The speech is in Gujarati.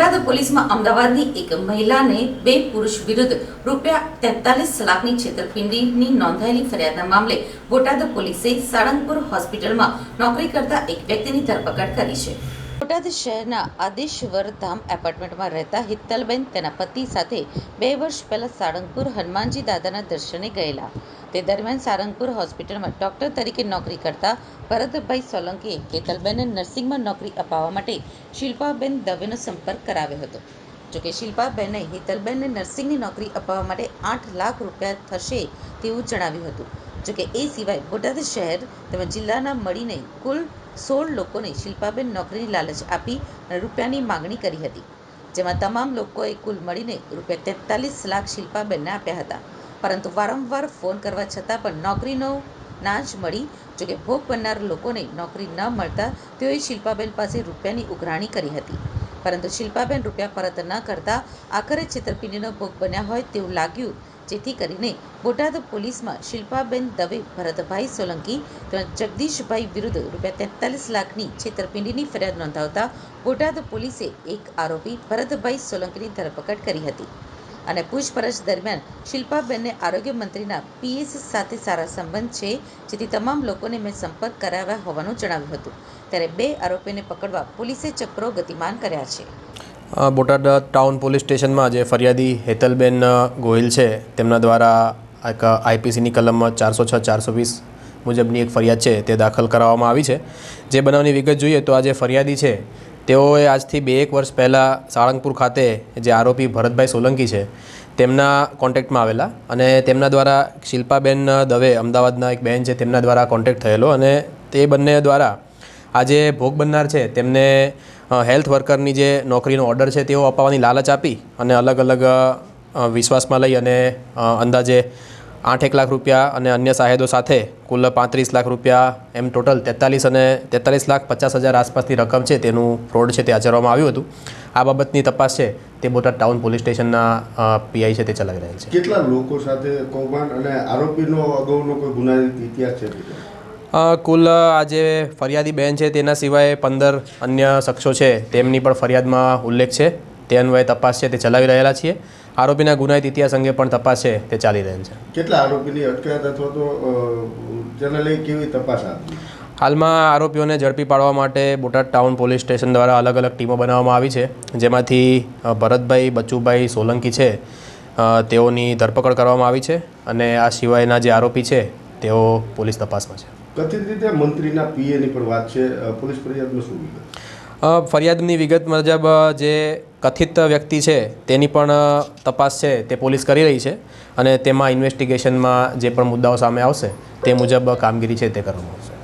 પોલીસમાં અમદાવાદની એક મહિલાને બે પુરુષ વિરુદ્ધ રૂપિયા તેતાલીસ લાખની છેતરપિંડીની નોંધાયેલી ફરિયાદના મામલે બોટાદ પોલીસે સાળંગપુર હોસ્પિટલમાં નોકરી કરતા એક વ્યક્તિની ધરપકડ કરી છે. બોટાદ શહેરના આદેશ્વર ધામ એપાર્ટમેન્ટમાં રહેતા હિત્તલબેન તેના પતિ સાથે બે વર્ષ પહેલા સાળંગપુર હનુમાનજી દાદાના દર્શને ગયેલા. તે દરમિયાન સારંગપુર હોસ્પિટલમાં ડોક્ટર તરીકે નોકરી કરતા ભરતભાઈ સોલંકીએ હેતલબેનને નર્સિંગમાં નોકરી અપાવવા માટે શિલ્પાબેન દવેનો સંપર્ક કરાવ્યો હતો. જોકે શિલ્પાબેને હેતલબેનને નર્સિંગની નોકરી અપાવવા માટે આઠ લાખ રૂપિયા થશે તેવું જણાવ્યું હતું. જોકે એ સિવાય બોટાદ શહેર તેમજ જિલ્લાના મળીને કુલ સોળ લોકોને શિલ્પાબેન નોકરીની લાલચ આપી અને રૂપિયાની માંગણી કરી હતી. જેમાં તમામ લોકોએ કુલ મળીને રૂપિયા તેતાલીસ લાખ શિલ્પાબેનને આપ્યા હતા. પરંતુ વારંવાર ફોન કરવા છતાં પણ નોકરીનો ના જ મળી. જોકે ભોગ બનનાર લોકોને નોકરી ન મળતા તેઓએ શિલ્પાબેન પાસે રૂપિયાની ઉઘરાણી કરી હતી. પરંતુ શિલ્પાબેન રૂપિયા પરત ન કરતા આખરે છેતરપિંડીનો ભોગ બન્યા હોય તેવું લાગ્યું જેથી કરીને બોટાદ પોલીસમાં શિલ્પાબેન દવે, ભરતભાઈ સોલંકી તેમજ જગદીશભાઈ વિરુદ્ધ રૂપિયા તેતાલીસ લાખની છેતરપિંડીની ફરિયાદ નોંધાવતા બોટાદ પોલીસે એક આરોપી ભરતભાઈ સોલંકીની ધરપકડ કરી હતી અને પૂછપરછ દરમિયાન શિલ્પાબેનને આરોગ્ય મંત્રીના પીએસ સાથે સારા સંબંધ છે, જેથી તમામ લોકોને મેં સંપર્ક કરાવ્યા હોવાનું જણાવ્યું હતું. ત્યારે બે આરોપીને પકડવા પોલીસે ચક્રો ગતિમાન કર્યા છે. બોટાદ ટાઉન પોલીસ સ્ટેશનમાં જે ફરિયાદી હેતલબેન ગોહિલ છે. તેમના દ્વારા એક આઈપીસીની કલમ ચારસો છ, ચારસો વીસ મુજબની એક ફરિયાદ છે, તે દાખલ કરાવવામાં આવી છે. જે બનાવની વિગત જોઈએ તો આ જે ફરિયાદી છે. તેઓએ આજથી બે એક વર્ષ પહેલાં સાળંગપુર ખાતે જે આરોપી ભરતભાઈ સોલંકી છે, તેમના કોન્ટેક્ટમાં આવેલા અને તેમના દ્વારા શિલ્પાબેન દવે અમદાવાદના એક બહેન છે, તેમના દ્વારા કોન્ટેક્ટ થયેલો અને તે બંને દ્વારા આ જે ભોગ બનનાર છે. તેમને હેલ્થ વર્કરની જે નોકરીનો ઓર્ડર છે તેઓ અપાવવાની લાલચ આપી અને અલગ અલગ વિશ્વાસમાં લઈ અને અંદાજે આઠ એક લાખ રૂપિયા અને અન્ય સાહેદો સાથે કુલ પાંત્રીસ લાખ રૂપિયા એમ ટોટલ તેતાલીસ અને તેતાલીસ લાખ પચાસ હજાર આસપાસની રકમ છે તેનું ફ્રોડ છે તે આચરવામાં આવ્યું હતું. આ બાબતની તપાસ છે તે બોટાદ ટાઉન પોલીસ સ્ટેશનના પીઆઈ છે તે ચલાવી રહેલ છે. કેટલા લોકો સાથે કૌભાંડ અને આરોપીનો અગાઉનો કોઈ ગુનાહિત ઇતિહાસ છે કુલ આ જે ફરિયાદી બેન છે તેના સિવાય પંદર અન્ય શખ્સો છે તેમની પણ ફરિયાદમાં ઉલ્લેખ છે. તે અન્વયે તપાસ છે તે ચલાવી રહેલા છીએ. આરોપીના ગુનાહિત ઇતિહાસ અંગે પણ તપાસ છે તે ચાલી રહેલ છે. કેટલા આરોપીની અટકાયત અથવા તો તેને લઈ કેવી તપાસ હાલમાં આરોપીઓને ઝડપી પાડવા માટે બોટાદ ટાઉન પોલીસ સ્ટેશન દ્વારા અલગ અલગ ટીમો બનાવવામાં આવી છે. જેમાંથી ભરતભાઈ બચુભાઈ સોલંકી છે. તેઓની ધરપકડ કરવામાં આવી છે અને આ સિવાયના જે આરોપી છે તેઓ પોલીસ તપાસમાં છે. કથિત રીતે મંત્રીના પીએની પણ વાત છે. પોલીસ ફરિયાદમાં શું વિગત? ફરિયાદની વિગત મુજબ જે કથિત વ્યક્તિ છે, તેની પણ તપાસ છે, તે પોલીસ કરી રહી છે અને તેમાં ઇન્વેસ્ટિગેશનમાં જે પણ મુદ્દાઓ સામે આવશે, તે મુજબ કામગીરી છે તે કરવામાં આવશે.